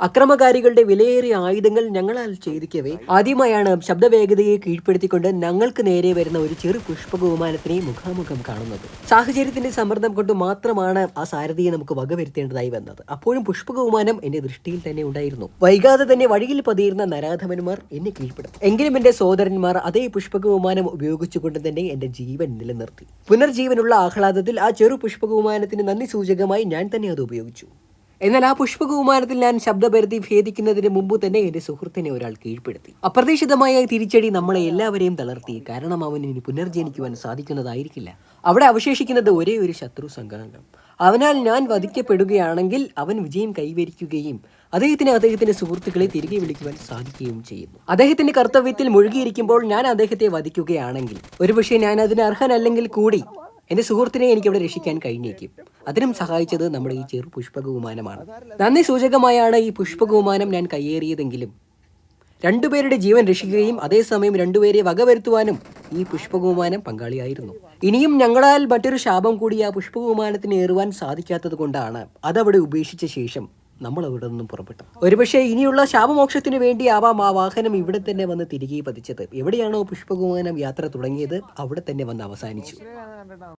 അക്രമകാരികളുടെ വിലയേറിയ ആയുധങ്ങൾ ഞങ്ങളാൽ ഛേദിക്കവേ. ആദ്യമായാണ് ശബ്ദവേഗതയെ കീഴ്പ്പെടുത്തിക്കൊണ്ട് ഞങ്ങൾക്ക് നേരെ വരുന്ന ഒരു ചെറു പുഷ്പ ബഹുമാനത്തിനെ മുഖാമുഖം കാണുന്നത്. സാഹചര്യത്തിന്റെ സമ്മർദ്ദം കൊണ്ട് മാത്രമാണ് ആ സാരഥിയെ നമുക്ക് വകവരുത്തേണ്ടതായി വന്നത്. അപ്പോഴും പുഷ്പ ബഹുമാനം എന്റെ ദൃഷ്ടിയിൽ തന്നെ ഉണ്ടായിരുന്നു. വൈകാതെ തന്നെ വഴിയിൽ പതിയിരുന്ന നരാധമന്മാർ എന്നെ കീഴ്പ്പെടും എങ്കിലും എന്റെ സോദരന്മാർ അതേ പുഷ്പ ബഹുമാനം ഉപയോഗിച്ചുകൊണ്ട് തന്നെ എന്റെ ജീവൻ നിലനിർത്തി. പുനർജീവനുള്ള ആഹ്ലാദത്തിൽ ആ ചെറു പുഷ്പ ബഹുമാനത്തിന് നന്ദി സൂചകമായി ഞാൻ തന്നെ അത് ഉപയോഗിച്ചു. എന്നാൽ ആ പുഷ്പകുമാരത്തിൽ ഞാൻ ശബ്ദപരിധി ഭേദിക്കുന്നതിന് മുമ്പ് തന്നെ എന്റെ സുഹൃത്തിനെ ഒരാൾ കീഴ്പ്പെടുത്തി. അപ്രതീക്ഷിതമായ തിരിച്ചടി നമ്മളെ എല്ലാവരെയും തളർത്തി. കാരണം അവന് ഇനി പുനർജനിക്കുവാൻ സാധിക്കുന്നതായിരിക്കില്ല. അവിടെ അവശേഷിക്കുന്നത് ഒരേ ഒരു ശത്രു സംഘാംഗം അവനാൽ ഞാൻ വധിക്കപ്പെടുകയാണെങ്കിൽ അവൻ വിജയം കൈവരിക്കുകയും അദ്ദേഹത്തിന് അദ്ദേഹത്തിന്റെ സുഹൃത്തുക്കളെ തിരികെ വിളിക്കുവാൻ സാധിക്കുകയും ചെയ്യുന്നു. അദ്ദേഹത്തിന്റെ കർത്തവ്യത്തിൽ മുഴുകിയിരിക്കുമ്പോൾ ഞാൻ അദ്ദേഹത്തെ വധിക്കുകയാണെങ്കിൽ ഒരുപക്ഷെ ഞാൻ അതിന് അർഹനല്ലെങ്കിൽ കൂടി എന്റെ സുഹൃത്തിനെ എനിക്ക് അവിടെ രക്ഷിക്കാൻ കഴിഞ്ഞേക്കും. അതിനും സഹായിച്ചത് നമ്മുടെ ഈ ചെറു പുഷ്പക വിമാനമാണ് നന്ദി സൂചകമായാണ് ഈ പുഷ്പക വിമാനം ഞാൻ കയ്യേറിയതെങ്കിലും. രണ്ടുപേരുടെ ജീവൻ രക്ഷിക്കുകയും അതേസമയം രണ്ടുപേരെ വകവരുത്തുവാനും ഈ പുഷ്പക വിമാനം പങ്കാളിയായിരുന്നു. ഇനിയും ഞങ്ങളാൽ മറ്റൊരു ശാപം കൂടി ആ പുഷ്പക വിമാനത്തിന് ഏറുവാൻ സാധിക്കാത്തത് കൊണ്ടാണ് അതവിടെ ഉപേക്ഷിച്ച ശേഷം നമ്മൾ അവിടെ നിന്നും പുറപ്പെട്ടു ഒരുപക്ഷെ ഇനിയുള്ള ശാപമോക്ഷത്തിന് വേണ്ടി ആവാം ആ വാഹനം ഇവിടെ തന്നെ വന്ന് തിരികെ പതിച്ചത്. എവിടെയാണോ പുഷ്പകുമാനം യാത്ര തുടങ്ങിയത് അവിടെ തന്നെ വന്ന് അവസാനിച്ചു.